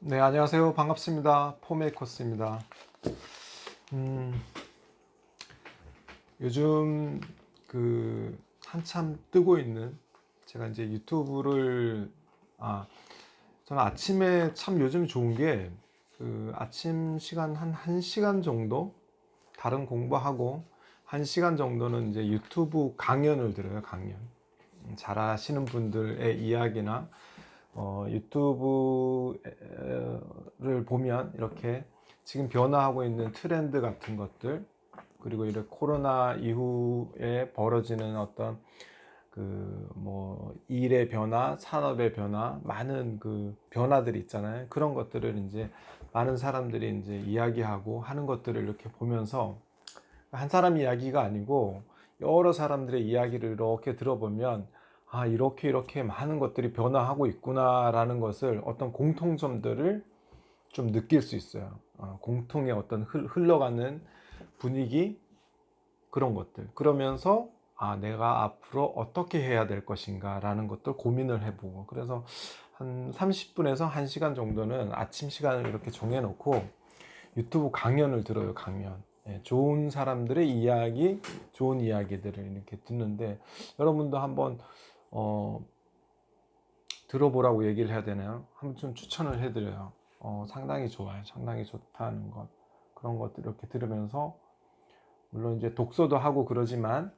네, 안녕하세요. 반갑습니다. 포메이커스입니다. 음, 요즘 그 한참 뜨고 있는 제가 이제 유튜브를 아 저는 아침에 참 요즘 좋은 게 그 아침 시간 한 1시간 정도 다른 공부하고 1시간 정도는 이제 유튜브 강연을 들어요, 강연. 음, 잘하시는 분들의 이야기나 어, 유튜브를 보면 이렇게 지금 변화하고 있는 트렌드 같은 것들 그리고 이렇게 코로나 이후에 벌어지는 어떤 그 뭐 일의 변화, 산업의 변화, 많은 그 변화들이 있잖아요. 그런 것들을 이제 많은 사람들이 이제 이야기하고 하는 것들을 이렇게 보면서 한 사람 이야기가 아니고 여러 사람들의 이야기를 이렇게 들어보면 아, 이렇게 이렇게 많은 것들이 변화하고 있구나라는 것을 어떤 공통점들을 좀 느낄 수 있어요. 어, 공통의 어떤 흘- 흘러가는 분위기 그런 것들. 그러면서 아, 내가 앞으로 어떻게 해야 될 것인가 라는 것들 고민을 해보고 그래서 한 30분에서 1시간 정도는 아침 시간을 이렇게 정해놓고 유튜브 강연을 들어요, 강연. 예, 좋은 사람들의 이야기, 좋은 이야기들을 이렇게 듣는데 여러분도 한번 어, 들어보라고 얘기를 해야 되나요? 한번 좀 추천을 해드려요. 어, 상당히 좋아요. 상당히 좋다는 것. 그런 것들 이렇게 들으면서, 물론 이제 독서도 하고 그러지만,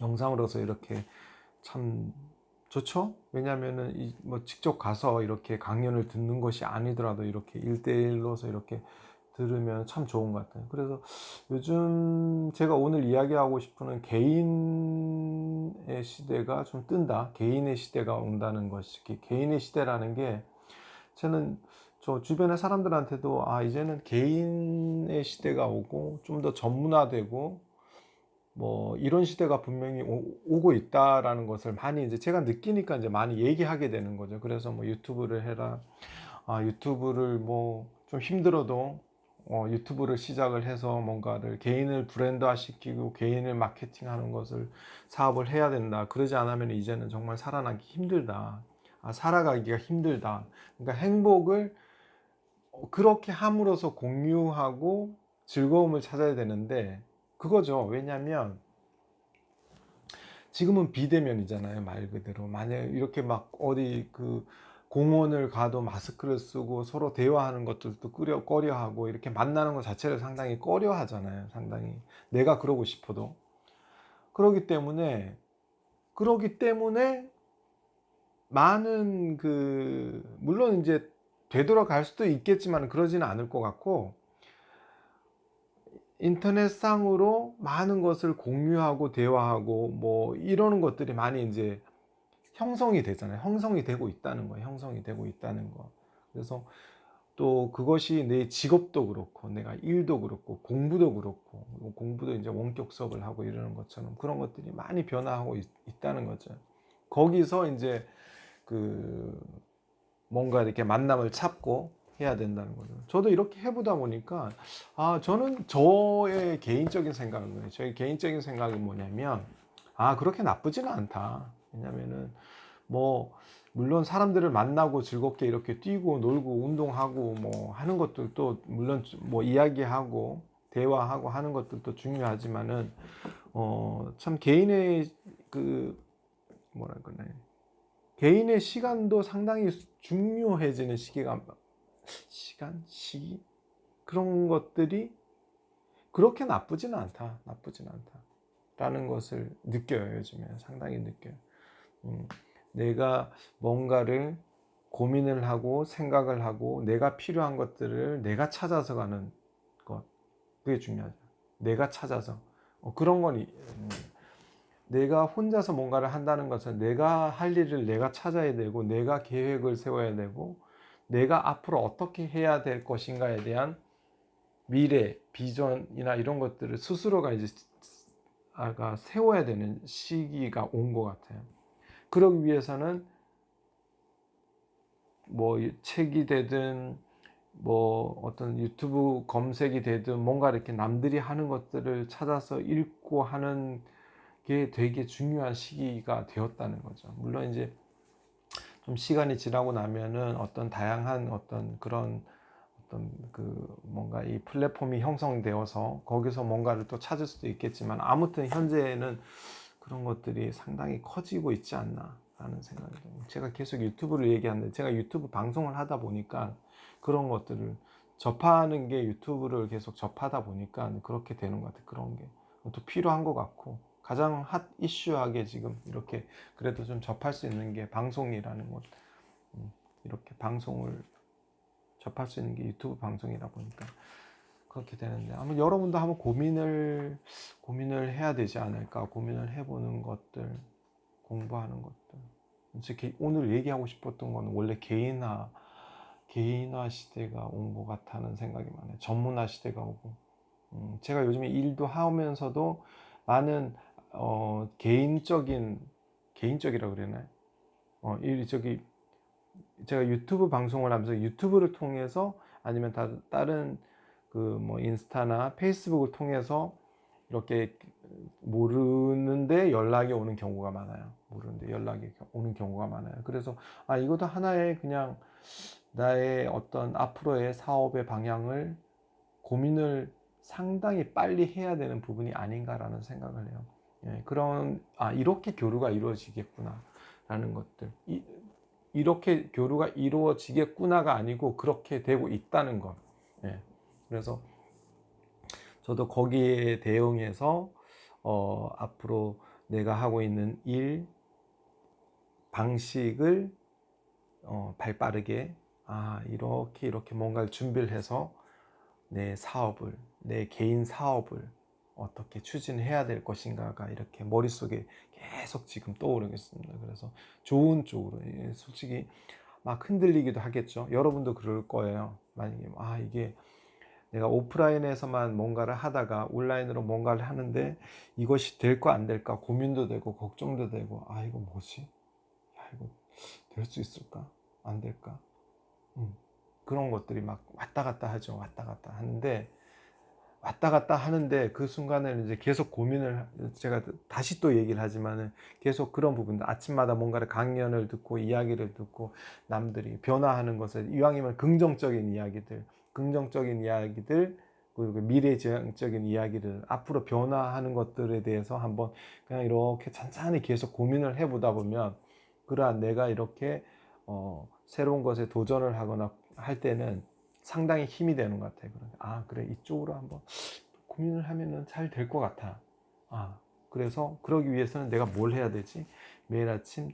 영상으로서 이렇게 참 좋죠? 왜냐면은, 이, 뭐, 직접 가서 이렇게 강연을 듣는 것이 아니더라도 이렇게 일대일로서 이렇게 들으면 참 좋은 것 같아요. 그래서 요즘 제가 오늘 이야기하고 싶은 개인의 시대가 좀 뜬다. 개인의 시대가 온다는 것이 개인의 시대라는 게 저는 저 주변의 사람들한테도 아 이제는 개인의 시대가 오고 좀 더 전문화되고 뭐 이런 시대가 분명히 오, 고 있다라는 것을 많이 이제 제가 느끼니까 이제 많이 얘기하게 되는 거죠. 그래서 뭐 유튜브를 해라. 아 유튜브를 뭐 좀 힘들어도 어, 유튜브를 시작을 해서 뭔가를 개인을 브랜드화 시키고 개인을 마케팅하는 것을 사업을 해야 된다. 그러지 않으면 이제는 정말 살아나기 힘들다. 아, 살아가기가 힘들다. 그러니까 행복을 그렇게 함으로써 공유하고 즐거움을 찾아야 되는데 그거죠. 왜냐면 지금은 비대면이잖아요. 말 그대로. 만약 이렇게 막 어디 그 공원을 가도 마스크를 쓰고 서로 대화하는 것들도 꺼려, 꺼려 하고 이렇게 만나는 것 자체를 상당히 꺼려 하잖아요. 상당히. 내가 그러고 싶어도. 그러기 때문에, 그러기 때문에 많은 그, 물론 이제 되돌아갈 수도 있겠지만 그러지는 않을 것 같고, 인터넷상으로 많은 것을 공유하고 대화하고 뭐 이러는 것들이 많이 이제 형성이 되잖아요. 형성이 되고 있다는 거예요. 형성이 되고 있다는 거. 그래서 또 그것이 내 직업도 그렇고, 내가 일도 그렇고, 공부도 그렇고, 뭐 공부도 이제 원격 수업을 하고 이러는 것처럼 그런 것들이 많이 변화하고 있, 있다는 거죠. 거기서 이제 그 뭔가 이렇게 만남을 찾고 해야 된다는 거죠. 저도 이렇게 해보다 보니까, 아, 저는 저의 개인적인 생각은. 저의 개인적인 생각이 뭐냐면, 아, 그렇게 나쁘지는 않다. 왜냐면은, 뭐, 물론 사람들을 만나고 즐겁게 이렇게 뛰고 놀고 운동하고 뭐 하는 것들도 물론 뭐 이야기하고 대화하고 하는 것들도 중요하지만은, 어, 참 개인의 그, 그러나, 개인의 시간도 상당히 중요해지는 시기가 시간, 시기 그런 것들이 그렇게 나쁘지는 않다. 나쁘지는 않다. 라는 것을 느껴요. 요즘에 상당히 느껴요. 음, 내가 뭔가를 고민을 하고 생각을 하고 내가 필요한 것들을 내가 찾아서 가는 것 그게 중요하죠. 내가 찾아서 어, 그런 거니 음, 내가 혼자서 뭔가를 한다는 것은 내가 할 일을 내가 찾아야 되고 내가 계획을 세워야 되고 내가 앞으로 어떻게 해야 될 것인가에 대한 미래, 비전이나 이런 것들을 스스로가 이제 아가 세워야 되는 시기가 온 것 같아요. 그러기 위해서는 뭐 책이 되든 뭐 어떤 유튜브 검색이 되든 뭔가 이렇게 남들이 하는 것들을 찾아서 읽고 하는 게 되게 중요한 시기가 되었다는 거죠. 물론 이제 좀 시간이 지나고 나면은 어떤 다양한 어떤 그런 어떤 그 뭔가 이 플랫폼이 형성되어서 거기서 뭔가를 또 찾을 수도 있겠지만 아무튼 현재는 그런 것들이 상당히 커지고 있지 않나 라는 생각이 듭니다. 제가 계속 유튜브를 얘기하는데 제가 유튜브 방송을 하다 보니까 그런 것들을 접하는 게 유튜브를 계속 접하다 보니까 그렇게 되는 것 같아요. 그런 게 또 필요한 것 같고 가장 핫 이슈하게 지금 이렇게 그래도 좀 접할 수 있는 게 방송이라는 것 음, 이렇게 방송을 접할 수 있는 게 유튜브 방송이다 보니까 그렇게 되는데 아마 여러분도 한번 고민을 고민을 해야 되지 않을까 고민을 해보는 것들 공부하는 것들. 이제 오늘 얘기하고 싶었던 거는 원래 개인화 개인화 시대가 온 것 같다는 생각이 많아요. 전문화 시대가 오고. 음, 제가 요즘에 일도 하면서도 많은 어, 개인적인 개인적이라고 그러나요? 어, 이 저기 제가 유튜브 방송을 하면서 유튜브를 통해서 아니면 다, 다른 그 뭐 인스타나 페이스북을 통해서 이렇게 모르는데 연락이 오는 경우가 많아요. 모르는데 연락이 오는 경우가 많아요. 그래서 아 이것도 하나의 그냥 나의 어떤 앞으로의 사업의 방향을 고민을 상당히 빨리 해야 되는 부분이 아닌가라는 생각을 해요. 예, 그런 아 이렇게 교류가 이루어지겠구나라는 것들. 이, 이렇게 교류가 이루어지겠구나가 아니고 그렇게 되고 있다는 것. 예, 그래서 저도 거기에 대응해서 어, 앞으로 내가 하고 있는 일 방식을 어, 발 빠르게 아 이렇게 이렇게 뭔가를 준비를 해서 내 사업을 내 개인 사업을 어떻게 추진해야 될 것인가가 이렇게 머릿속에 계속 지금 떠오르고 있습니다. 그래서 좋은 쪽으로 예, 솔직히 막 흔들리기도 하겠죠. 여러분도 그럴 거예요. 만약에 아 이게 내가 오프라인에서만 뭔가를 하다가 온라인으로 뭔가를 하는데 이것이 될까 안 될까 고민도 되고 걱정도 되고 아 이거 뭐지? 야 이거 될 수 있을까? 안 될까? 음, 그런 것들이 막 왔다 갔다 하죠. 왔다 갔다 하는데 왔다 갔다 하는데 그 순간에는 이제 계속 고민을 제가 다시 또 얘기를 하지만은 계속 그런 부분들 아침마다 뭔가를 강연을 듣고 이야기를 듣고 남들이 변화하는 것을 이왕이면 긍정적인 이야기들 긍정적인 이야기들 그리고 미래지향적인 이야기를 앞으로 변화하는 것들에 대해서 한번 그냥 이렇게 찬찬히 계속 고민을 해보다 보면 그러한 내가 이렇게 어 새로운 것에 도전을 하거나 할 때는 상당히 힘이 되는 것 같아요. 아, 그래. 이쪽으로 한번 고민을 하면은 잘 될 것 같아. 아, 그래서 그러기 위해서는 내가 뭘 해야 되지? 매일 아침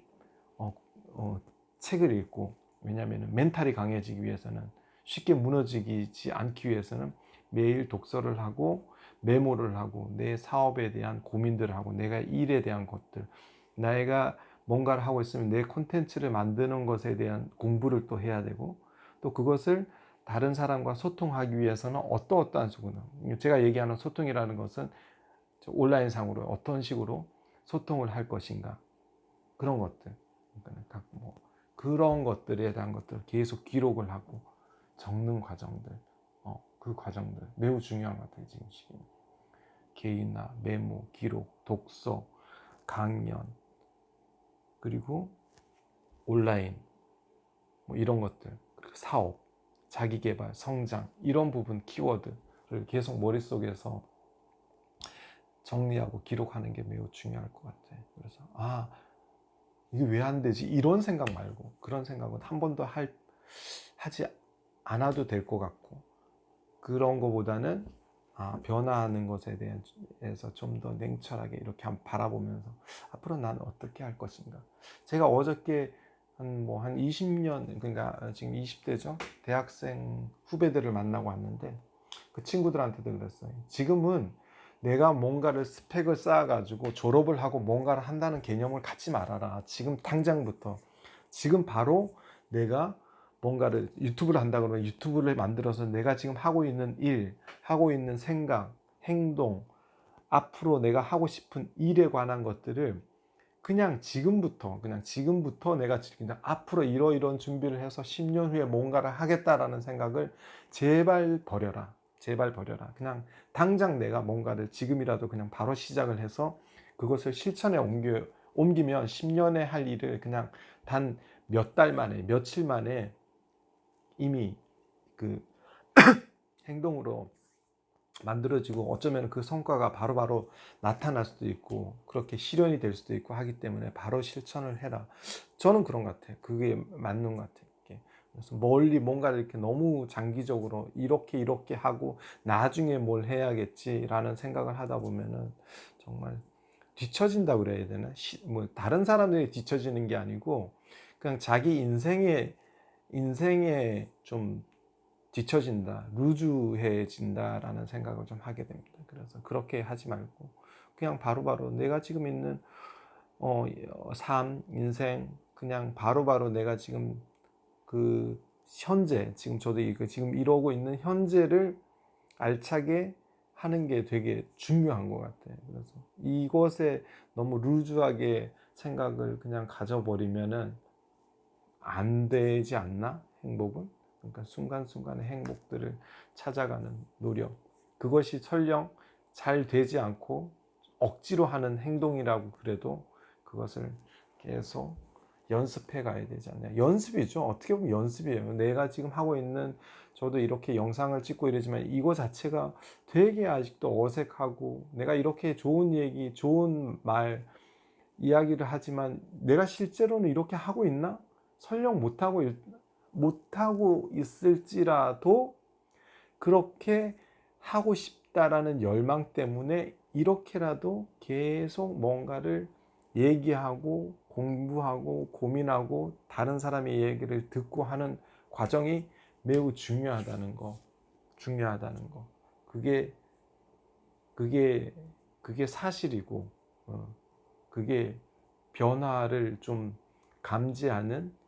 어, 어, 책을 읽고 왜냐하면 멘탈이 강해지기 위해서는 쉽게 무너지지 않기 위해서는 매일 독서를 하고 메모를 하고 내 사업에 대한 고민들을 하고 내가 일에 대한 것들 내가 뭔가를 하고 있으면 내 콘텐츠를 만드는 것에 대한 공부를 또 해야 되고 또 그것을 다른 사람과 소통하기 위해서는 어떠어떠한 식으로 제가 얘기하는 소통이라는 것은 온라인상으로 어떤 식으로 소통을 할 것인가 그런 것들. 그러니까 뭐 그런 것들에 대한 것들 계속 기록을 하고 적는 과정들 어, 그 과정들 매우 중요한 것 같아요 지금 시기 개인화 메모 기록 독서 강연 그리고 온라인 뭐 이런 것들 그리고 사업 자기 개발, 성장 이런 부분 키워드를 계속 머릿속에서 정리하고 기록하는 게 매우 중요할 것 같아요. 그래서 아 이게 왜 안 되지? 이런 생각 말고 그런 생각은 한 번도 할 하지 않아도 될 것 같고 그런 거보다는 아, 변화하는 것에 대해서 좀 더 냉철하게 이렇게 한번 바라보면서 앞으로 나는 어떻게 할 것인가. 제가 어저께 한뭐 한 20년 그러니까 지금 20대죠? 대학생 후배들을 만나고 왔는데 그 친구들한테도 그랬어요. 지금은 내가 뭔가를 스펙을 쌓아가지고 졸업을 하고 뭔가를 한다는 개념을 갖지 말아라. 지금 당장부터. 지금 바로 내가 뭔가를 유튜브를 한다 그러면 유튜브를 만들어서 내가 지금 하고 있는 일 하고 있는 생각 행동 앞으로 내가 하고 싶은 일에 관한 것들을 그냥 지금부터 그냥 지금부터 내가 그냥 앞으로 이러이러한 준비를 해서 10년 후에 뭔가를 하겠다라는 생각을 제발 버려라. 제발 버려라. 그냥 당장 내가 뭔가를 지금이라도 그냥 바로 시작을 해서 그것을 실천에 옮겨 옮기면 10년에 할 일을 그냥 단 몇 달 만에 며칠 만에 이미 그 행동으로 만들어지고 어쩌면 그 성과가 바로 바로 나타날 수도 있고 그렇게 실현이 될 수도 있고 하기 때문에 바로 실천을 해라. 저는 그런 것 같아요. 그게 맞는 것 같아요. 그래서 멀리 뭔가 이렇게 너무 장기적으로 이렇게 이렇게 하고 나중에 뭘 해야겠지라는 생각을 하다 보면은 정말 뒤처진다 그래야 되나? 시- 뭐 다른 사람들이 뒤처지는 게 아니고 그냥 자기 인생에 인생에 좀 뒤처진다, 루즈해진다라는 생각을 좀 하게 됩니다. 그래서 그렇게 하지 말고 그냥 바로바로 내가 지금 있는 어, 삶, 인생 그냥 바로 바로 내가 지금 그 현재 지금 저도 이거 지금 이러고 있는 현재를 알차게 하는 게 되게 중요한 것 같아요. 그래서 이것에 너무 루즈하게 생각을 그냥 가져버리면은 안 되지 않나? 행복은? 그러니까 순간순간의 행복들을 찾아가는 노력. 그것이 설령 잘 되지 않고 억지로 하는 행동이라고 그래도 그것을 계속 연습해 가야 되지 않냐. 연습이죠. 어떻게 보면 연습이에요. 내가 지금 하고 있는 저도 이렇게 영상을 찍고 이러지만 이거 자체가 되게 아직도 어색하고 내가 이렇게 좋은 얘기, 좋은 말, 이야기를 하지만 내가 실제로는 이렇게 하고 있나? 설령 못하고, 있- 못하고 있을지라도 그렇게 하고 싶다라는 열망 때문에 이렇게라도 계속 뭔가를 얘기하고 공부하고 고민하고 다른 사람의 얘기를 듣고 하는 과정이 매우 중요하다는 거, 중요하다는 거. 그게 그게 그게 사실이고 어, 그게 변화를 좀 감지하는 어,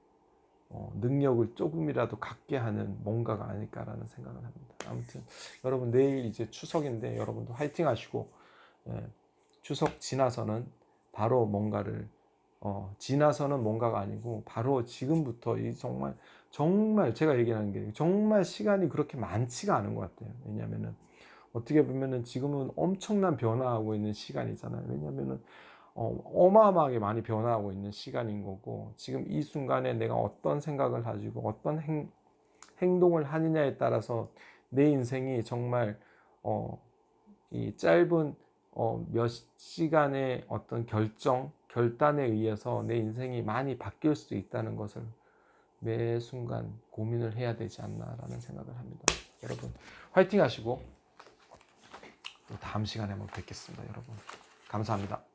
능력을 조금이라도 갖게 하는 뭔가가 아닐까라는 생각을 합니다. 아무튼 여러분 내일 이제 추석인데 여러분도 화이팅 하시고 예, 추석 지나서는 바로 뭔가를 어, 지나서는 뭔가가 아니고 바로 지금부터 이 정말 정말 제가 얘기하는 게 정말 시간이 그렇게 많지가 않은 것 같아요. 왜냐하면은 어떻게 보면은 지금은 엄청난 변화하고 있는 시간이잖아요. 왜냐하면은 어, 어마어마하게 많이 변화하고 있는 시간인 거고 지금 이 순간에 내가 어떤 생각을 가지고 어떤 행, 행동을 하느냐에 따라서 내 인생이 정말 어, 이 짧은 어, 몇 시간의 어떤 결정, 결단에 의해서 내 인생이 많이 바뀔 수 있다는 것을 매 순간 고민을 해야 되지 않나라는 생각을 합니다. 여러분 화이팅 하시고 또 다음 시간에 한번 뵙겠습니다. 여러분 감사합니다.